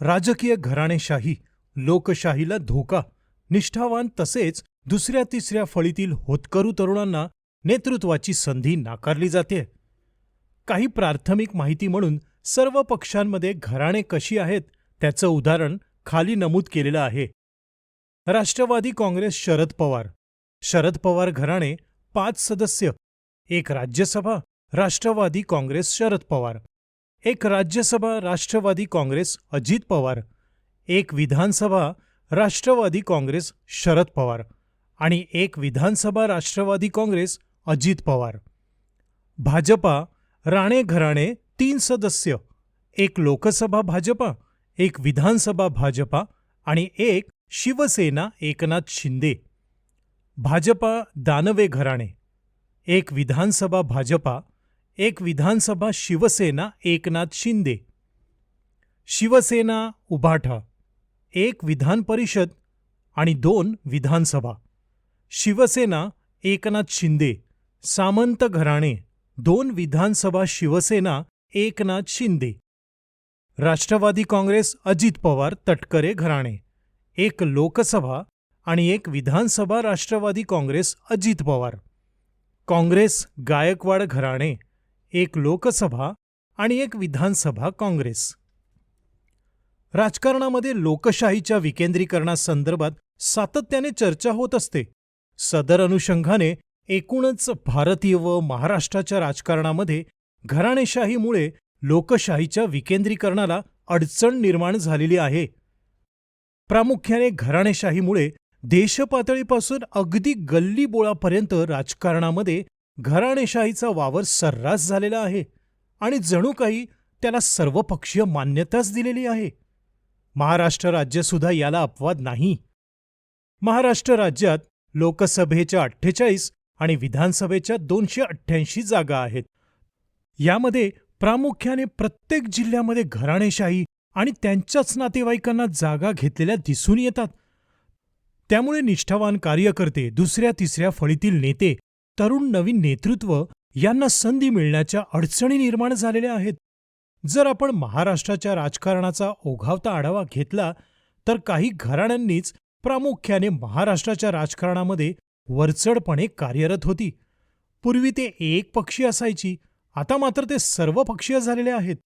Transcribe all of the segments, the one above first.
राजकीय घराणेशाही लोकशाहीला धोका निष्ठावान तसेच दुसऱ्या तिसऱ्या फळीतील होतकरू तरुणांना नेतृत्वाची संधी नाकारली जाते काही प्राथमिक माहिती म्हणून सर्व पक्षांमध्ये घराणे कशी आहेत त्याचं उदाहरण खाली नमूद केलेलं आहे. राष्ट्रवादी काँग्रेस शरद पवार. शरद पवार घराणे पाच सदस्य एक राज्यसभा राष्ट्रवादी काँग्रेस शरद पवार. एक राज्यसभा राष्ट्रवादी काँग्रेस अजित पवार एक विधानसभा राष्ट्रवादी काँग्रेस शरद पवार आणि एक विधानसभा राष्ट्रवादी काँग्रेस अजित पवार. भाजपा राणे घराणे तीन सदस्य एक लोकसभा भाजपा एक विधानसभा भाजपा आणि एक शिवसेना एकनाथ शिंदे. भाजपा दानवे घराणे एक विधानसभा भाजपा एक विधानसभा शिवसेना एकनाथ शिंदे. शिवसेना उभाठा एक विधान परिषद आणि दोन विधानसभा. शिवसेना एकनाथ शिंदे सामंत घराणे दोन विधानसभा शिवसेना एकनाथ शिंदे. राष्ट्रवादी काँग्रेस अजित पवार तटकरे घराणे. एक लोकसभा आणि एक विधानसभा राष्ट्रवादी काँग्रेस अजित पवार. काँग्रेस गायकवाड घराणे. एक लोकसभा आणि एक विधानसभा काँग्रेस. राजकारणामध्ये लोकशाहीच्या विकेंद्रीकरणासंदर्भात सातत्याने चर्चा होत असते. सदर अनुषंगाने एकूणच भारतीय व महाराष्ट्राच्या राजकारणामध्ये घराणेशाहीमुळे लोकशाहीच्या विकेंद्रीकरणाला अडचण निर्माण झालेली आहे. प्रामुख्याने घराणेशाहीमुळे देशपातळीपासून अगदी गल्लीबोळापर्यंत राजकारणामध्ये घराणेशाहीचा वावर सर्रास झालेला आहे आणि जणू काही त्याला सर्वपक्षीय मान्यताच दिलेली आहे. महाराष्ट्र राज्यसुद्धा याला अपवाद नाही. महाराष्ट्र राज्यात लोकसभेच्या अठ्ठेचाळीस आणि विधानसभेच्या दोनशे अठ्ठ्याऐंशी जागा आहेत. यामध्ये प्रामुख्याने प्रत्येक जिल्ह्यामध्ये घराणेशाही आणि त्यांच्याच नातेवाईकांना जागा घेतलेल्या दिसून येतात. त्यामुळे निष्ठावान कार्यकर्ते दुसऱ्या तिसऱ्या फळीतील नेते तरुण नवीन नेतृत्व यांना संधी मिळण्याच्या अडचणी निर्माण झालेल्या आहेत. जर आपण महाराष्ट्राच्या राजकारणाचा ओघावता आढावा घेतला तर काही घराण्यांनीच प्रामुख्याने महाराष्ट्राच्या राजकारणामध्ये वरचढपणे कार्यरत होती. पूर्वी ते एक पक्षी असायची आता मात्र ते सर्व पक्षीय झालेले आहेत.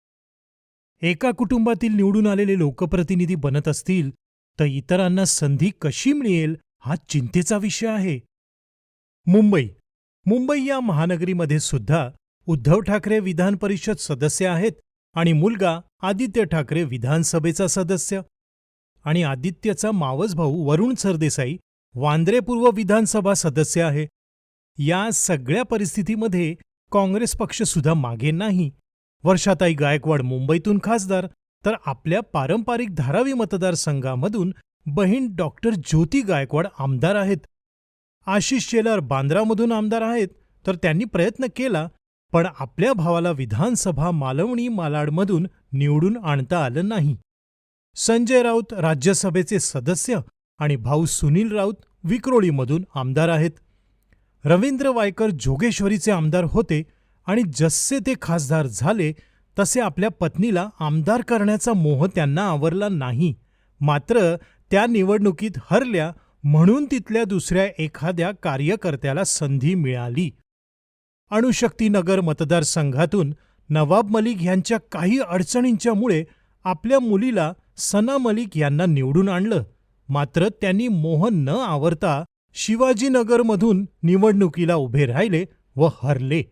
एका कुटुंबातील निवडून आलेले लोकप्रतिनिधी बनत असतील तर इतरांना संधी कशी मिळेल हा चिंतेचा विषय आहे. मुंबई मुंबई या महानगरीमध्ये सुद्धा उद्धव ठाकरे विधान परिषद सदस्य आहेत आणि मुलगा आदित्य ठाकरे विधानसभेचा सदस्य. आणि आदित्यचा मावस भाऊ वरुण सरदेसाई वांद्रे पूर्व विधानसभा सदस्य आहे. या सगळ्या परिस्थितीमध्ये काँग्रेस पक्षसुद्धा मागे नाही. वर्षाताई गायकवाड मुंबईतून खासदार तर आपल्या पारंपरिक धारावी मतदारसंघामधून बहीण डॉक्टर ज्योती गायकवाड आमदार आहेत. आशिष शेलार बांद्रामधून आमदार आहेत तर त्यांनी प्रयत्न केला पण आपल्या भावाला विधानसभा मालवणी मालाडमधून निवडून आणता आलं नाही. संजय राऊत राज्यसभेचे सदस्य आणि भाऊ सुनील राऊत विक्रोळीमधून आमदार आहेत. रवींद्र वायकर जोगेश्वरीचे आमदार होते आणि जसे ते खासदार झाले तसे आपल्या पत्नीला आमदार करण्याचा मोह त्यांना आवरला नाही. मात्र त्या निवडणुकीत हरल्या म्हणून तिथल्या दुसऱ्या एखाद्या कार्यकर्त्याला संधी मिळाली. अणुशक्तीनगर मतदारसंघातून नवाब मलिक यांच्या काही अडचणींच्यामुळे आपल्या मुलीला सना मलिक यांना निवडून आणलं. मात्र त्यांनी मोहन न आवरता शिवाजीनगरमधून निवडणुकीला उभे राहिले व हरले.